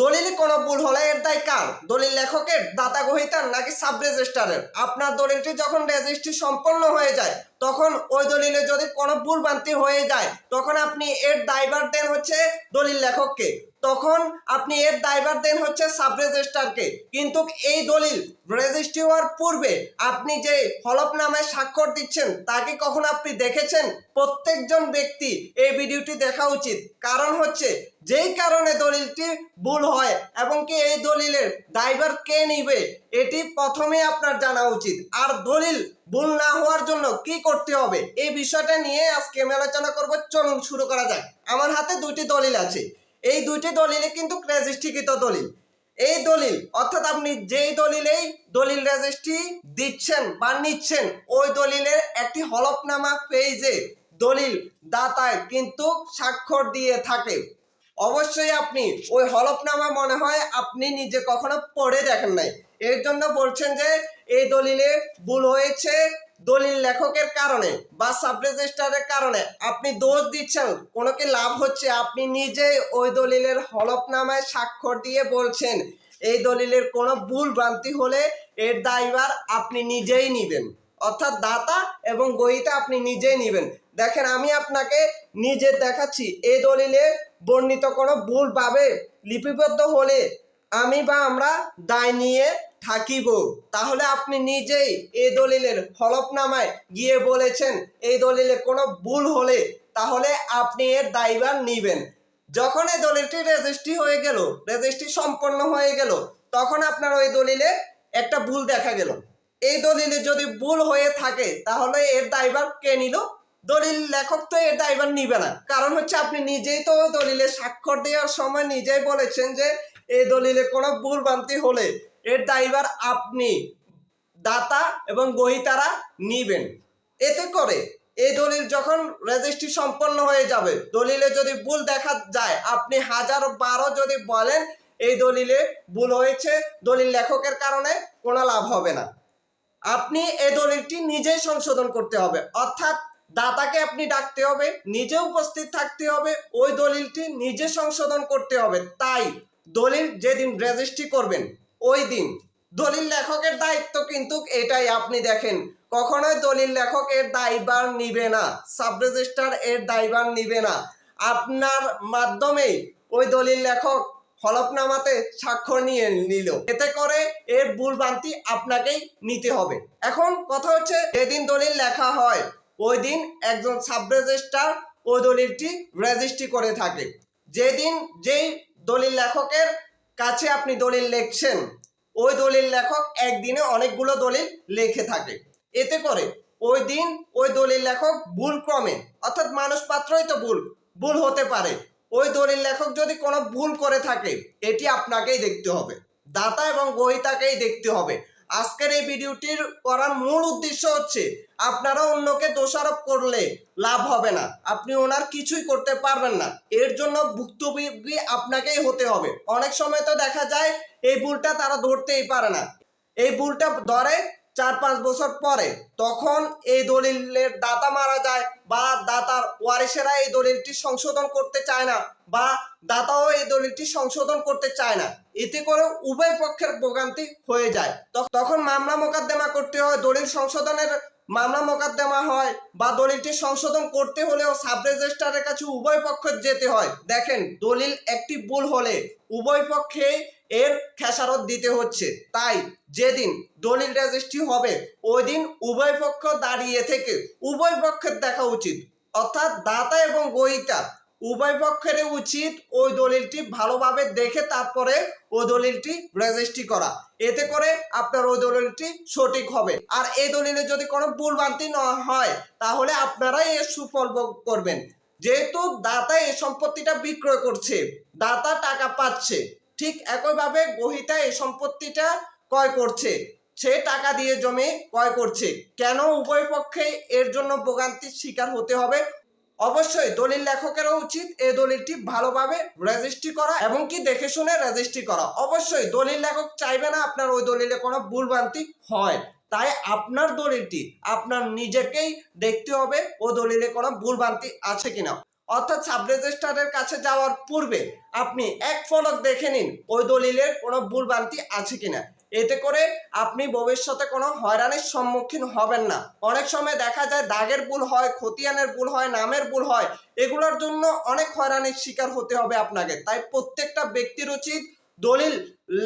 দলিলে কোনো ভুল হলে এর দায় কার? দলিল লেখকের, দাতা গ্রহিতার নাকি সাব রেজিস্ট্রারের আপনার দলিলটি যখন রেজিস্ট্রি সম্পন্ন হয়ে যায়, তখন ওই দলিলে যদি কোনো ভুল ভ্রান্তি হয়ে যায়, তখন আপনি এর দায়ভার দেন হচ্ছে দলিল লেখককে। তখন আপনি এর দায়ভার দেন হচ্ছে সাব রেজিস্ট্রারকে কিন্তু এই দলিল রেজিস্ট্রি হওয়ার পূর্বে আপনি যে হলফনামায় স্বাক্ষর দিচ্ছেন তাকে কখন আপনি দেখেছেন? প্রত্যেকজন ব্যক্তি এই ভিডিওটি দেখা উচিত। কারণ হচ্ছে যেই কারণে দলিলটি ভুল হয় এবং কি এই দলিলের দায়ভার কে নিবে, এটি প্রথমে আপনার জানা উচিত। আর দলিল ভুল না হওয়ার জন্য কি করতে হবে? এই বিষয়টা নিয়ে আজকে আমি আলোচনা করব। চলুন শুরু করা যাক। আমার হাতে দুটি দলিল আছে। এই দুইটি দলিলে কিন্তু রেজিস্ট্রিকৃত দলিল। এই দলিল, অর্থাৎ আপনি যেই দলিলেই দলিল রেজিস্ট্রি দিচ্ছেন বা নিচ্ছেন, ওই দলিলের একটি হলফনামা পেজে দলিল দাতায় কিন্তু স্বাক্ষর দিয়ে থাকে। অবশ্যই আপনি ওই হলফনামা মনে হয় আপনি নিজে কখনো পড়ে দেখেন নাই। এর জন্য বলছেন যে এই দলিলে ভুল হয়েছে দলিল লেখকের কারণে বা সাব রেজিস্ট্রারের কারণে আপনি দোষ দিচ্ছেন, কোনো কি লাভ হচ্ছে? আপনি নিজেই ওই দলিলের হলফনামায় স্বাক্ষর দিয়ে বলছেন, এই দলিলের কোনো ভুল ভ্রান্তি হলে এর দায়ভার আপনি নিজেই নিবেন। অর্থাৎ দাতা এবং গইটা আপনি নিজেই নিবেন। দেখেন, আমি আপনাকে নিজে দেখাচ্ছি এই দলিলে বর্ণিত কোনো ভুলভাবে লিপিবদ্ধ হলে আমি বা আমরা দায় নিয়ে থাকিব। তাহলে আপনি নিজেই এই দলিলের হলফনামায় গিয়ে বলেছেন, এই দলিলে কোনো ভুল হলে তাহলে আপনি এর দায়ভার নিবেন। যখন এই দলিলটি রেজিস্ট্রি হয়ে গেল, রেজিস্ট্রি সম্পন্ন হয়ে গেল, তখন আপনার ওই দলিলে একটা ভুল দেখা গেল। এই দলিলে যদি ভুল হয়ে থাকে, তাহলে এর দায়ভার কে নিল? দলিল লেখক তো এর দায়ভার নিবে না। কারণ হচ্ছে আপনি নিজেই তো দলিলে স্বাক্ষর দেওয়ার সময় নিজেই বলেছেন যে, এই দলিলে কোনো ভুল ভ্রান্তি হলে এর দায়ভার আপনি দাতা এবং গ্রহীতারা নিবেন। এতে করে এই দলিল যখন রেজিস্ট্রি সম্পন্ন হয়ে যাবে, দলিলে যদি ভুল দেখা যায়, আপনি হাজার বারো যদি বলেন, এই দলিলে ভুল হয়েছে, দলিল লেখকের কারণে কোনো লাভ হবে না। আপনি এই দলিলটি নিজেই সংশোধন করতে হবে। অর্থাৎ দাতাকে আপনি ডাকতে হবে, নিজে উপস্থিত থাকতে হবে, ওই দলিলটি নিজে সংশোধন করতে হবে। তাই দলিল যেদিন রেজিস্ট্রি করবেন ওই দিন। দলিল লেখকের দায়িত্ব কিন্তু এটাই, আপনি দেখেন। কখনোই দলিল লেখক এর দায়ভার নিবে না সাব রেজিস্ট্রার এর দায়ভার নিবে না। আপনার মাধ্যমেই ওই দলিল লেখক হলফনামাতে স্বাক্ষর নিয়ে নিল। এতে করে এর ভুল ভ্রান্তি আপনাকেই নিতে হবে। এখন কথা হচ্ছে, যেদিন দলিল লেখা হয়, ওই দিন একজন সাব রেজিস্ট্রার ওই দলিলটি রেজিস্ট্রি করে থাকে। যেদিন যেই দলিল লেখকের কাছে আপনি দলিল লিখছেন, ওই দলিল লেখক একদিনে অনেকগুলো দলিল লেখে থাকে। এতে করে ওই দিন ওই দলিল লেখক ভুল ক্রমে, অর্থাৎ মানুষ পাত্রই তো ভুল ভুল হতে পারে। ওই দলিল লেখক যদি কোনো ভুল করে থাকে, এটি আপনাকেই দেখতে হবে। দাতা এবং গ্রহীতাকেই দেখতে হবে। আজকের এই ভিডিওটির করার মূল উদ্দেশ্য হচ্ছে আপনারা অন্যকে দোষারোপ করলে লাভ হবে না। আপনি ওনার কিছুই করতে পারবেন না। এর জন্য ভুক্তভোগী আপনাকেই হতে হবে। অনেক সময় তো দেখা যায়, এই ভুলটা তারা ধরতেই পারে না। এই ভুলটা ধরে চার পাঁচ বছর পরে। তখন এই দলিলের দাতা মারা যায় বা দাতার ওয়ারিসেরা এই দলিলটি সংশোধন করতে চায় না বা দাতাও এই দলিলটি সংশোধন করতে চায় না। এতে করে উভয় পক্ষের ভোগান্তি হয়ে যায়। তখ- তখন মামলা মোকদ্দমা করতে হয়, দলিল সংশোধনের মামলা মোকদ্দমা হয় বা দলিলটি সংশোধন করতে হলেও সাব রেজিস্ট্রারের কাছে উভয় পক্ষ যেতে হয়। দেখেন, দলিল একটি ভুল হলে উভয় পক্ষে এর খেসারত দিতে হচ্ছে। তাই যেদিন দলিল রেজিস্ট্রি হবে ওই দিন উভয় পক্ষ দাঁড়িয়ে থেকে উভয় পক্ষের দেখা উচিত। অর্থাৎ দাতা এবং গ্রহীতা উভয় পক্ষের উচিত ওই দলিলটি ভালোভাবে দেখে তারপরে ওই দলিলটি রেজিস্ট্রি করা। এতে করে আপনার ওই দলিলটি সঠিক হবে। আর এই দলিলে যদি কোনো ভুল ভ্রান্তি না হয়, তাহলে আপনারাই এর সুফল ভোগ করবেন। যেহেতু দাতা এই সম্পত্তিটা বিক্রয় করছে, দাতা টাকা পাচ্ছে, ঠিক একইভাবে গ্রহিতা এই সম্পত্তিটা ক্রয় করছে, সে টাকা দিয়ে জমি ক্রয় করছে। কেন উভয় পক্ষে এর জন্য ভোগান্তির শিকার হতে হবে? অবশ্যই দলিল লেখকেরও উচিত এই দলিলটি ভালোভাবে রেজিস্ট্রি করা এবং কি দেখে শুনে রেজিস্ট্রি করা। অবশ্যই দলিল লেখক চাইবে না আপনার ওই দলিলে কোনো ভুলভ্রান্তি হয়। তাই আপনার দলিলটি আপনার নিজেকেই দেখতে হবে ও দলিলে কোনো ভুলভ্রান্তি আছে কিনা। অর্থাৎ সাব রেজিস্ট্রারের কাছে যাওয়ার পূর্বে আপনি এক ফলক দেখে নিন, ওই দলিলের কোনো ভুলভ্রান্তি আছে কিনা। এতে করে আপনি ভবিষ্যতে কোনো হয়রানির সম্মুখীন হবেন না। অনেক সময় দেখা যায় দাগের ভুল হয়, খতিয়ানের ভুল হয়, নামের ভুল হয়, এগুলোর জন্য অনেক হয়রানির শিকার হতে হবে আপনাকে। তাই প্রত্যেকটা ব্যক্তির উচিত দলিল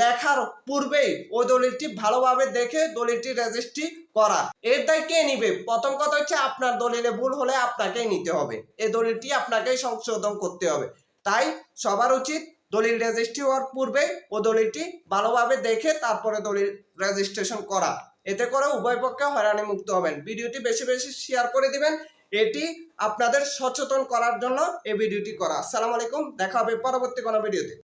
লেখার পূর্বেই ওই দলিলটি ভালোভাবে দেখে দলিলটি রেজিস্ট্রি করা। এর দায় কে নিবে? প্রথম কথা হচ্ছে আপনার দলিলে ভুল হলে আপনাকেই নিতে হবে। এই দলিলটি আপনাকেই সংশোধন করতে হবে। তাই সবার উচিত দলিল রেজিস্ট্রি হওয়ার পূর্বে ও দলিলটি ভালোভাবে দেখে তারপরে দলিল রেজিস্ট্রেশন করা। এতে করে উভয় পক্ষে হয়রানি মুক্ত হবেন। ভিডিওটি বেশি বেশি শেয়ার করে দিবেন। এটি আপনাদের সচেতন করার জন্য এই ভিডিওটি করা। আসসালামু আলাইকুম। দেখা হবে পরবর্তী কোনো ভিডিওতে।